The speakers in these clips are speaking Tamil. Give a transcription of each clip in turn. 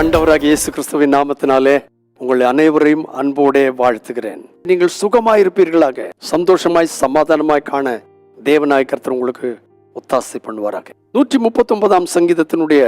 அண்டவராக இயேசு கிறிஸ்துவின் நாமத்தினாலே உங்களை அனைவரையும் அன்போடே வாழ்த்துகிறேன். நீங்கள் சுகமாயிருப்பீர்களாக சந்தோஷமாய் சமாதானமாய் காண தேவநாய கர்த்தர் உங்களுக்கு ஒத்தாசை பண்ணுவாராக. நூற்றி முப்பத்தி ஒன்பதாம் சங்கீதத்தினுடைய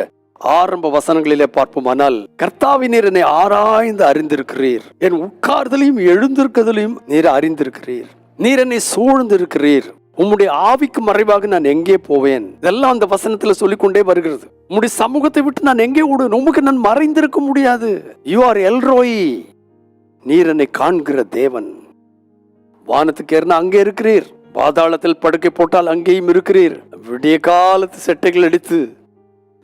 ஆரம்ப வசனங்களிலே பார்ப்போமானால் கர்த்தாவினீர் என்னை ஆராய்ந்து அறிந்திருக்கிறீர். என் உட்கார்தலையும் எழுந்திருக்கதலையும் நீர் அறிந்திருக்கிறீர். நீர் என்னை சூழ்ந்திருக்கிறீர். உம்முடைய ஆவிக்கு மறைவாக நான் எங்கே போவேன்? இதெல்லாம் அந்த வசனத்துல சொல்லிக்கொண்டே வருகிறது. உம்முடைய சமூகத்தை விட்டு நான் எங்கே ஓடுவேன்? உமக்கு நான் மறைந்திருக்க முடியாது. யூ ஆர் எல்ரோய் நீர் என்னை காண்கிற தேவன். வானத்துக்கு ஏறினா அங்கே இருக்கிறீர். பாதாளத்தில் படுக்கை போட்டால் அங்கேயும் இருக்கிறீர். விடிய காலத்து செட்டைகள் அடித்து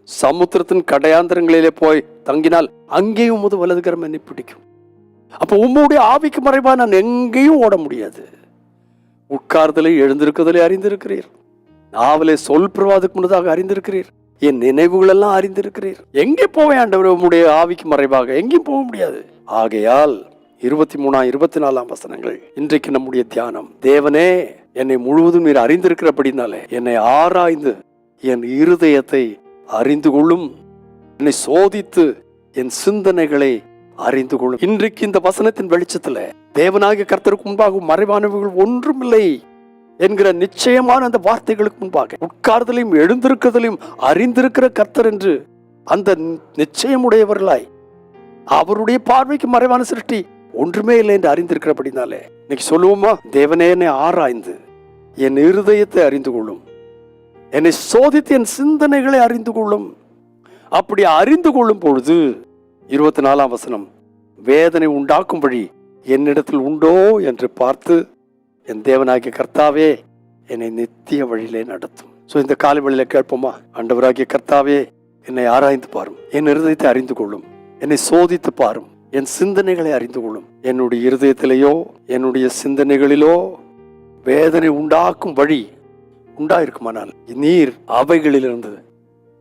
சமுத்திரத்தின் கடையாந்திரங்களிலே போய் தங்கினால் அங்கேயும் உமது வலதுகரம் என்னை பிடிக்கும். அப்போ உம்முடைய ஆவிக்கு மறைவா நான் எங்கேயும் ஓட முடியாது. உட்கார்தலை எழுந்திருக்குதலை அறிந்திருக்கிறீர். நாவலை சொல் பிரவாதுக்கு முன்னதாக அறிந்திருக்கிறீர். என் நினைவுகள் எல்லாம் அறிந்திருக்கிறீர். எங்கே போவேன் ஆண்டவர் உம்முடைய ஆவிக்கு மறைவாக? எங்கேயும் போக முடியாது. ஆகையால் இருபத்தி மூணாம் இருபத்தி நாலாம் வசனங்கள். இன்றைக்கு நம்முடைய தியானம். தேவனே என்னை முழுவதும் நீர் அறிந்திருக்கிறபடினாலே என்னை ஆராய்ந்து என் இருதயத்தை அறிந்து கொள்ளும். என்னை சோதித்து என் சிந்தனைகளை அறிந்து கொள்ளும் இன்றைக்கு இந்த வசனத்தின் வெளிச்சத்துல தேவனாகிய கர்த்தருக்கு முன்பாக மறைவானவர்கள் ஒன்றுமில்லை என்கிற நிச்சயமான அந்த வார்த்தைகளுக்கு முன்பாக உட்கார்தலையும் எழுந்திருக்கிறதிலையும் அறிந்திருக்கிற கர்த்தர் என்று அந்த நிச்சயமுடையவர்களாய் அவருடைய பார்வைக்கு மறைவான சிருஷ்டி ஒன்றுமே இல்லை என்று அறிந்திருக்கிறபடினாலே. இன்னைக்கு சொல்லுவோமா? தேவனே என்னை ஆராய்ந்து என் இருதயத்தை அறிந்து கொள்ளும். என்னை சோதித்து என் சிந்தனைகளை அறிந்து கொள்ளும். அப்படி அறிந்து கொள்ளும் பொழுது இருபத்தி நாலாம் வசனம் வேதனை உண்டாக்கும்படி என்னிடத்தில் உண்டோ? என்று பார்த்து என் தேவனாகிய கர்த்தாவே என்னை நித்திய வழியிலே நடத்தும். ஸோ இந்த காலை வழியில கேட்போமா? ஆண்டவராகிய கர்த்தாவே என்னை ஆராய்ந்து பாரும். என் இருதயத்தை அறிந்து கொள்ளும். என்னை சோதித்து பாரும். என் சிந்தனைகளை அறிந்து கொள்ளும். என்னுடைய இருதயத்திலேயோ என்னுடைய சிந்தனைகளிலோ வேதனை உண்டாக்கும் வழி உண்டாயிருக்குமானால் நீர் அவைகளிலிருந்து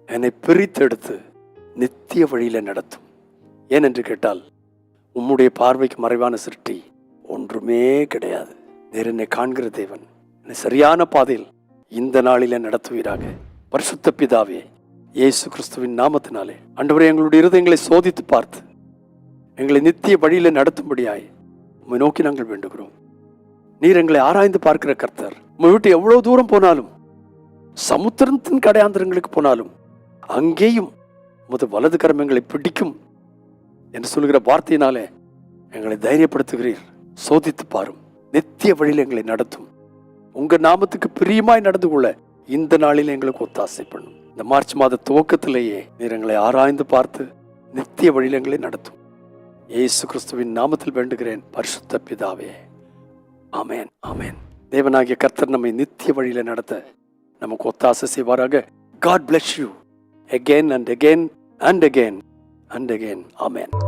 என்னை பிரித்தெடுத்து நித்திய வழியில நடத்தும். ஏனென்று கேட்டால் உம்முடைய பார்வைக்கு மறைவான சிருஷ்டி ஒன்றுமே கிடையாது. நேர் என்னை காண்கிற தேவன் என்னை சரியான பாதையில் இந்த நாளில நடத்துவீராக. பரிசுத்த பிதாவே இயேசு கிறிஸ்துவின் நாமத்தினாலே. அன்றுவரை எங்களுடைய இருதயங்களை சோதித்து பார்த்து எங்களை நித்திய வழியில நடத்தும்படியாய் உம்மை நோக்கி நாங்கள் வேண்டுகிறோம். நீர் எங்களை ஆராய்ந்து பார்க்கிற கர்த்தர் உம்மை விட்டு எவ்வளவு தூரம் போனாலும் சமுத்திரத்தின் கடையாந்திரங்களுக்கு போனாலும் அங்கேயும் உமது வலது கரம் எங்களை பிடிக்கும் என்று சொல்கிற வார்த்தையினாலே எங்களை தைரியப்படுத்துகிறீர். சோதித்து பாரும். நித்திய வழியில் எங்களை நடத்தும். உங்க நாமத்துக்கு பிரியமாய் நடந்து கொள்ள இந்த நாளில் எங்களுக்கு ஒத்தாசை பண்ணும். இந்த மார்ச் மாத துவக்கத்திலேயே நீர் எங்களை ஆராய்ந்து பார்த்து நித்திய வழியில் எங்களை நடத்தும். ஏசு கிறிஸ்துவின் நாமத்தில் வேண்டுகிறேன். பரிசுத்த பிதாவே. ஆமேன் ஆமேன். தேவனாகிய கர்த்தர் நம்மை நித்திய வழியில நடத்த நமக்கு ஒத்தாசை செய்வாராக. God bless you again and again and again. And again. Amen.